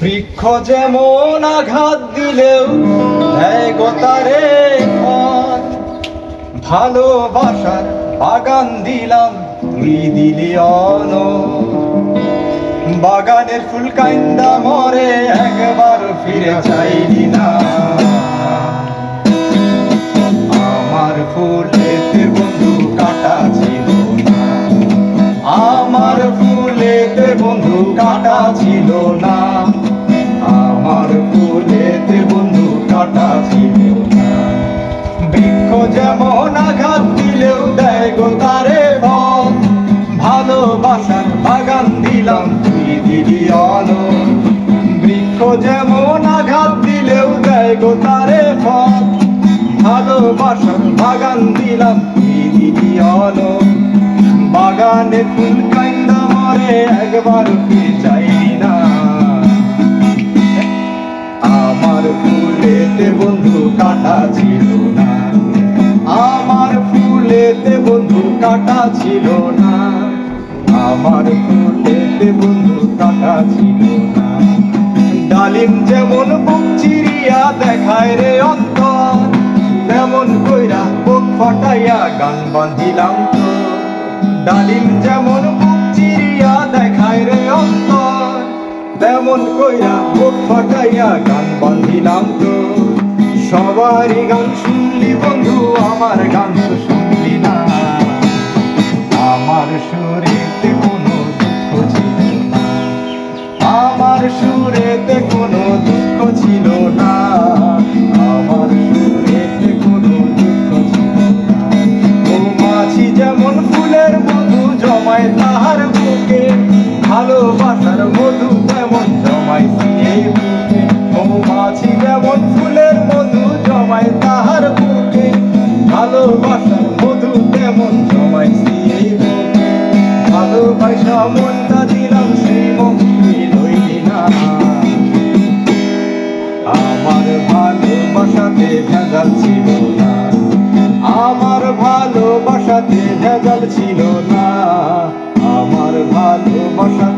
বৃক্ষ যেমন আঘাত দিলেও দেয় গো ভালোবাসার বাগান দিলাম, তুই দিলি অন বাগানের ফুল কাইন্দা মরে একবার ফিরে চাইলি না। আমার ফুলেতে বন্ধু কাটা ছিল না। আমার ফুলেতে বন্ধু কাটা ছিল না। তুই দিদি অন বৃক্ষ যেমন আঘাত দিলেও দেয় গো তারে ফল। ভালোবাসার বাগান দিলাম, দিদি অন বাগানে ফুল কান্দা মরে একবার ফিরে চাইলি না। আমার ফুলেতে বন্ধু কাটা ছিল না। আমার ফুলেতে বন্ধু কাটা ছিল না। আমার ফুলেতে বন্ধু কাটা ছিল না। ডালিম যেমন বুক চিরিয়া দেখায় রে অন্তর, তেমন কইরা বুক ফাটাইয়া গান বান্ধিলাম তো। ডালিম যেমন বুক চিরিয়া দেখায় রে অন্তর, তেমন কইরা বুক ফাটাইয়া গান বান্ধিলাম তো। সবারই গান শুনলি বন্ধু, আমার গান তো শুনলি না। আমার সুরেতে সুরেতে কোনো দুঃখ ছিল না। আমার সুরেতে কোনো দুঃখ ছিল না। মৌমাছি যেমন ফুলের মধু জমায় তাহার বুকে, ভালোবাসার মধু তেমন জমায় এই বুকে। মৌমাছি যেমন ফুলের মধু জমায় তাহার বুকে, ভালোবাসার মধু তেমন জমায় এই বুকে। ভালোবাসা মনটা ভালোবাসাতে ভেজাল ছিল না। আমার ভালোবাসা